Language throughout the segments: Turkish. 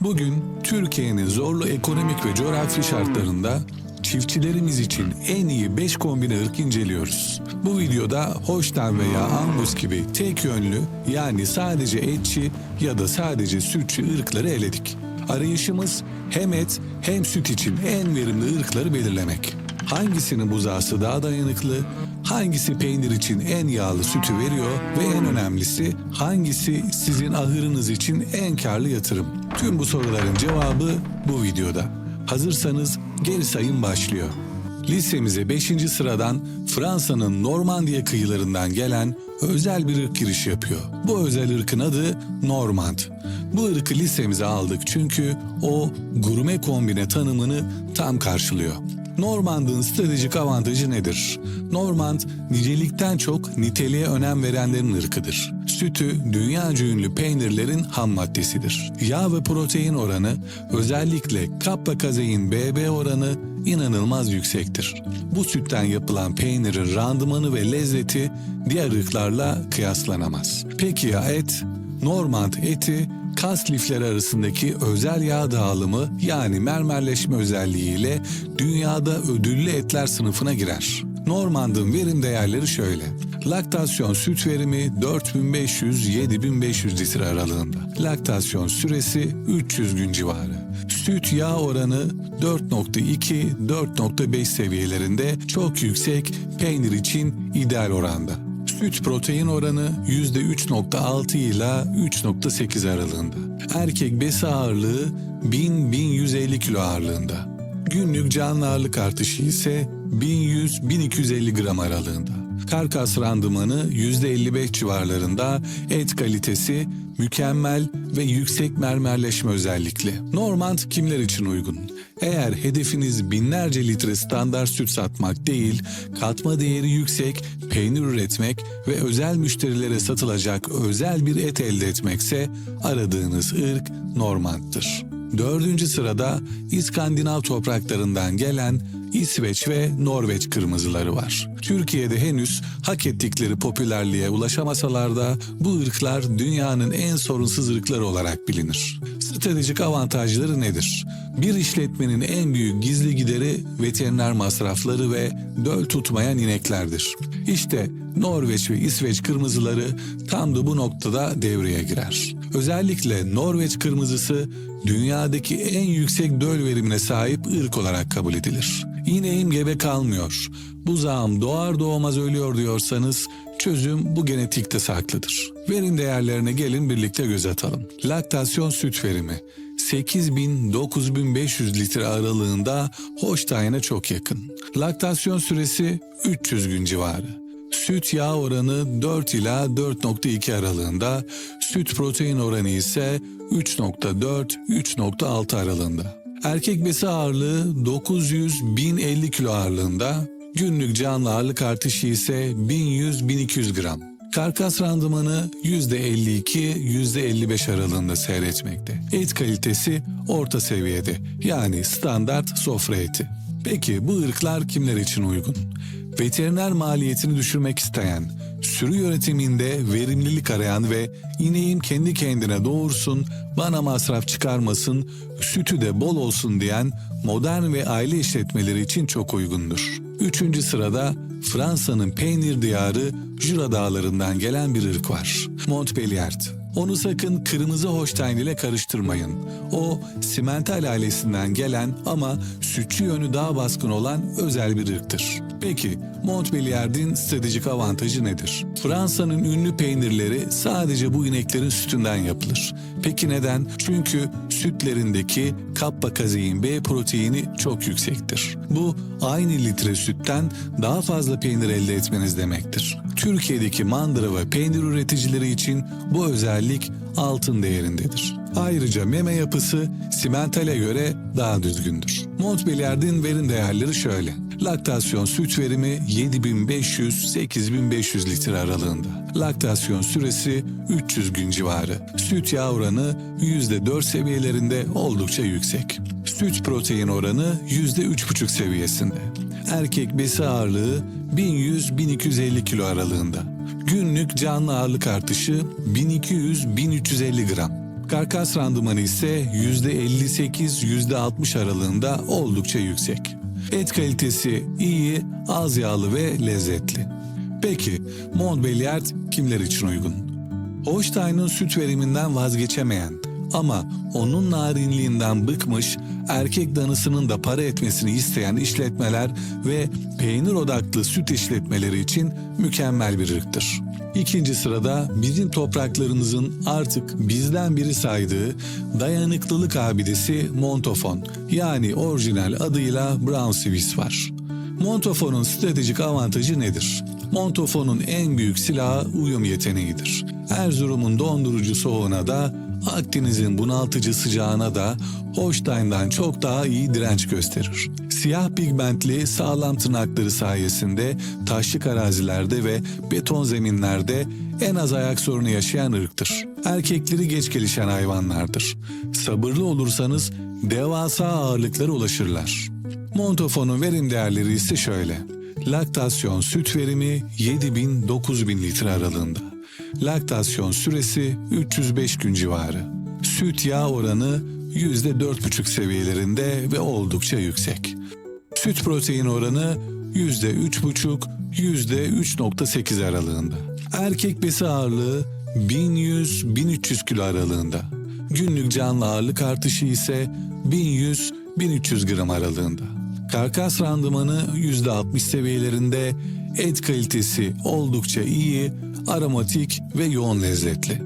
Bugün Türkiye'nin zorlu ekonomik ve coğrafi şartlarında çiftçilerimiz için en iyi 5 kombine ırk inceliyoruz. Bu videoda Holstein veya Angus gibi tek yönlü yani sadece etçi ya da sadece sütçü ırkları eledik. Arayışımız hem et hem süt için en verimli ırkları belirlemek. Hangisinin buzağısı daha dayanıklı, hangisi peynir için en yağlı sütü veriyor ve en önemlisi hangisi sizin ahırınız için en karlı yatırım? Tüm bu soruların cevabı bu videoda. Hazırsanız geri sayım başlıyor. Listemize 5. sıradan Fransa'nın Normandiya kıyılarından gelen özel bir ırk giriş yapıyor. Bu özel ırkın adı Normand. Bu ırkı listemize aldık çünkü o gurme kombine tanımını tam karşılıyor. Normand'ın stratejik avantajı nedir? Normand, nicelikten çok niteliğe önem verenlerin ırkıdır. Sütü, dünyaca ünlü peynirlerin ham maddesidir. Yağ ve protein oranı, özellikle kappa kazein BB oranı inanılmaz yüksektir. Bu sütten yapılan peynirin randımanı ve lezzeti diğer ırklarla kıyaslanamaz. Peki ya et? Normand eti kas lifleri arasındaki özel yağ dağılımı yani mermerleşme özelliğiyle dünyada ödüllü etler sınıfına girer. Normand'ın verim değerleri şöyle. Laktasyon süt verimi 4500-7500 litre aralığında. Laktasyon süresi 300 gün civarı. Süt yağ oranı 4.2-4.5 seviyelerinde çok yüksek peynir için ideal oranda. Süt protein oranı %3.6 ile 3.8 aralığında. Erkek besi ağırlığı 1000-1150 kilo ağırlığında. Günlük canlı ağırlık artışı ise 1100-1250 gram aralığında. Karkas randımanı %55 civarlarında, et kalitesi mükemmel ve yüksek mermerleşme özellikli. Normand kimler için uygun? Eğer hedefiniz binlerce litre standart süt satmak değil, katma değeri yüksek, peynir üretmek ve özel müşterilere satılacak özel bir et elde etmekse aradığınız ırk Normand'dır. Dördüncü sırada İskandinav topraklarından gelen İsveç ve Norveç kırmızıları var. Türkiye'de henüz hak ettikleri popülerliğe ulaşamasalar da bu ırklar dünyanın en sorunsuz ırkları olarak bilinir. Stratejik avantajları nedir? Bir işletmenin en büyük gizli gideri veteriner masrafları ve döl tutmayan ineklerdir. İşte Norveç ve İsveç kırmızıları tam da bu noktada devreye girer. Özellikle Norveç kırmızısı dünyadaki en yüksek döl verimine sahip ırk olarak kabul edilir. İneğim gebe kalmıyor, buzağım doğar doğmaz ölüyor diyorsanız çözüm bu genetikte saklıdır. Verim değerlerine gelin birlikte göz atalım. Laktasyon süt verimi 8000-9500 litre aralığında Holstein'e çok yakın. Laktasyon süresi 300 gün civarı. Süt yağ oranı 4 ila 4.2 aralığında, süt protein oranı ise 3.4-3.6 aralığında. Erkek besi ağırlığı 900-1050 kilo ağırlığında, günlük canlı ağırlık artışı ise 1100-1200 gram. Karkas randımanı %52-%55 aralığında seyretmekte. Et kalitesi orta seviyede yani standart sofra eti. Peki bu ırklar kimler için uygun? Veteriner maliyetini düşürmek isteyen, sürü yönetiminde verimlilik arayan ve ineğim kendi kendine doğursun, bana masraf çıkarmasın, sütü de bol olsun diyen modern ve aile işletmeleri için çok uygundur. Üçüncü sırada Fransa'nın peynir diyarı Jura dağlarından gelen bir ırk var. Montbéliard. Onu sakın kırmızı Holstein ile karıştırmayın. O simental ailesinden gelen ama sütçü yönü daha baskın olan özel bir ırktır. Peki Montbéliard'in stratejik avantajı nedir? Fransa'nın ünlü peynirleri sadece bu ineklerin sütünden yapılır. Peki neden? Çünkü sütlerindeki kappa kazein B proteini çok yüksektir. Bu aynı litre sütten daha fazla peynir elde etmeniz demektir. Türkiye'deki mandıra ve peynir üreticileri için bu özellik altın değerindedir. Ayrıca meme yapısı simentale göre daha düzgündür. Montbéliard'in verim değerleri şöyle. Laktasyon süt verimi 7500-8500 litre aralığında. Laktasyon süresi 300 gün civarı. Süt yağ oranı %4 seviyelerinde oldukça yüksek. Süt protein oranı %3,5 seviyesinde. Erkek besi ağırlığı 1100-1250 kilo aralığında. Günlük canlı ağırlık artışı 1200-1350 gram. Karkas randımanı ise %58-%60 aralığında oldukça yüksek. Et kalitesi iyi, az yağlı ve lezzetli. Peki Montbéliard kimler için uygun? Holstein'ın süt veriminden vazgeçemeyen ama onun narinliğinden bıkmış, erkek danısının da para etmesini isteyen işletmeler ve peynir odaklı süt işletmeleri için mükemmel bir ırktır. İkinci sırada bizim topraklarımızın artık bizden biri saydığı dayanıklılık abidesi Montafon yani orijinal adıyla Brown Swiss var. Montofon'un stratejik avantajı nedir? Montofon'un en büyük silahı uyum yeteneğidir. Erzurum'un dondurucu soğuğuna da Akdeniz'in bunaltıcı sıcağına da Holstein'dan çok daha iyi direnç gösterir. Siyah pigmentli sağlam tırnakları sayesinde taşlık arazilerde ve beton zeminlerde en az ayak sorunu yaşayan ırktır. Erkekleri geç gelişen hayvanlardır. Sabırlı olursanız devasa ağırlıklara ulaşırlar. Montofon'un verim değerleri ise şöyle. Laktasyon süt verimi 7000-9000 litre aralığında. Laktasyon süresi 305 gün civarı. Süt yağ oranı %4,5 seviyelerinde ve oldukça yüksek. Süt protein oranı %3,5-%3,8 aralığında. Erkek besi ağırlığı 1100-1300 kilo aralığında. Günlük canlı ağırlık artışı ise 1100-1300 gram aralığında. Karkas randımanı %60 seviyelerinde, et kalitesi oldukça iyi, aromatik ve yoğun lezzetli.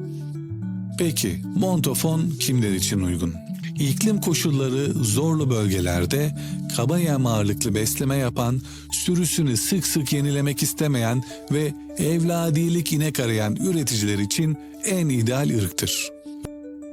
Peki Montafon kimler için uygun? İklim koşulları zorlu bölgelerde kaba yem ağırlıklı besleme yapan, sürüsünü sık sık yenilemek istemeyen ve evladilik inek arayan üreticiler için en ideal ırktır.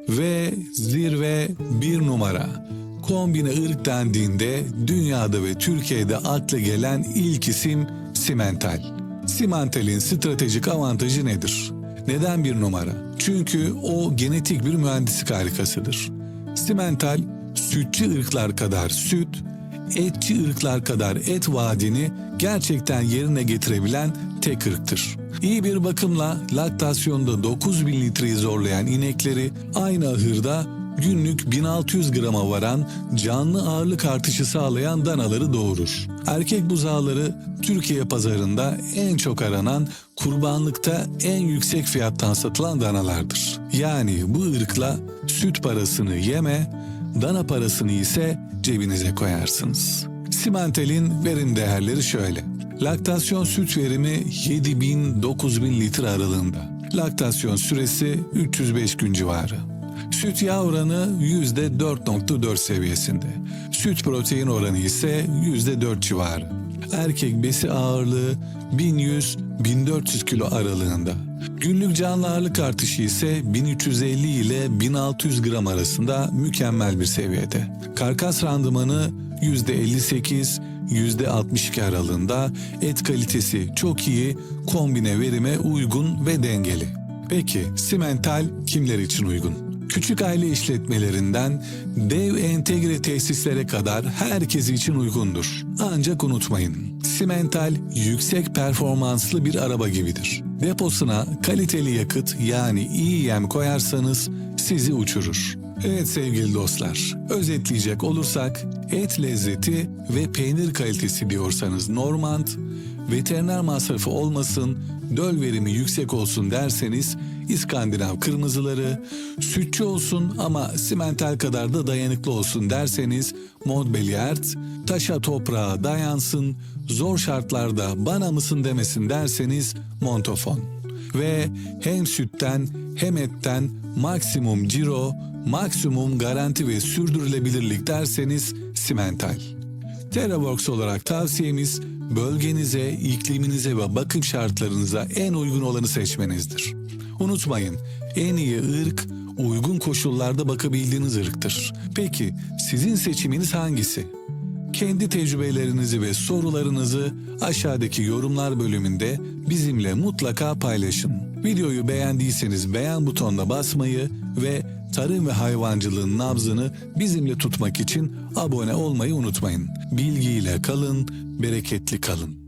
Ve zirve bir numara. Kombine ırk dendiğinde dünyada ve Türkiye'de akla gelen ilk isim Simental. Simental'in stratejik avantajı nedir? Neden bir numara? Çünkü o genetik bir mühendislik harikasıdır. Simental, sütçü ırklar kadar süt, etçi ırklar kadar et vaadini gerçekten yerine getirebilen tek ırktır. İyi bir bakımla laktasyonda 9000 litreyi zorlayan inekleri aynı ahırda günlük 1600 grama varan canlı ağırlık artışı sağlayan danaları doğurur. Erkek buzağları Türkiye pazarında en çok aranan kurbanlıkta en yüksek fiyattan satılan danalardır. Yani bu ırkla süt parasını yeme, dana parasını ise cebinize koyarsınız. Simentel'in verim değerleri şöyle. Laktasyon süt verimi 7000-9000 litre aralığında. Laktasyon süresi 305 gün civarı. Süt yağ oranı %4.4 seviyesinde. Süt protein oranı ise %4 civarı. Erkek besi ağırlığı 1100-1400 kilo aralığında. Günlük canlı ağırlık artışı ise 1350 ile 1600 gram arasında mükemmel bir seviyede. Karkas randımanı %58, %62 aralığında et kalitesi çok iyi, kombine verime uygun ve dengeli. Peki simental kimler için uygun? Küçük aile işletmelerinden dev entegre tesislere kadar herkes için uygundur. Ancak unutmayın, simental yüksek performanslı bir araba gibidir. Deposuna kaliteli yakıt yani iyi yem koyarsanız sizi uçurur. Evet sevgili dostlar, özetleyecek olursak et lezzeti ve peynir kalitesi diyorsanız Normand, veteriner masrafı olmasın, döl verimi yüksek olsun derseniz İskandinav kırmızıları, sütçü olsun ama simental kadar da dayanıklı olsun derseniz Montbéliard, taşa toprağa dayansın, zor şartlarda bana mısın demesin derseniz Montafon. Ve hem sütten hem etten maksimum ciro, maksimum garanti ve sürdürülebilirlik derseniz simental. TerraWorks olarak tavsiyemiz bölgenize, ikliminize ve bakım şartlarınıza en uygun olanı seçmenizdir. Unutmayın, en iyi ırk uygun koşullarda bakabildiğiniz ırktır. Peki sizin seçiminiz hangisi? Kendi tecrübelerinizi ve sorularınızı aşağıdaki yorumlar bölümünde bizimle mutlaka paylaşın. Videoyu beğendiyseniz beğen butonuna basmayı ve tarım ve hayvancılığın nabzını bizimle tutmak için abone olmayı unutmayın. Bilgiyle kalın, bereketli kalın.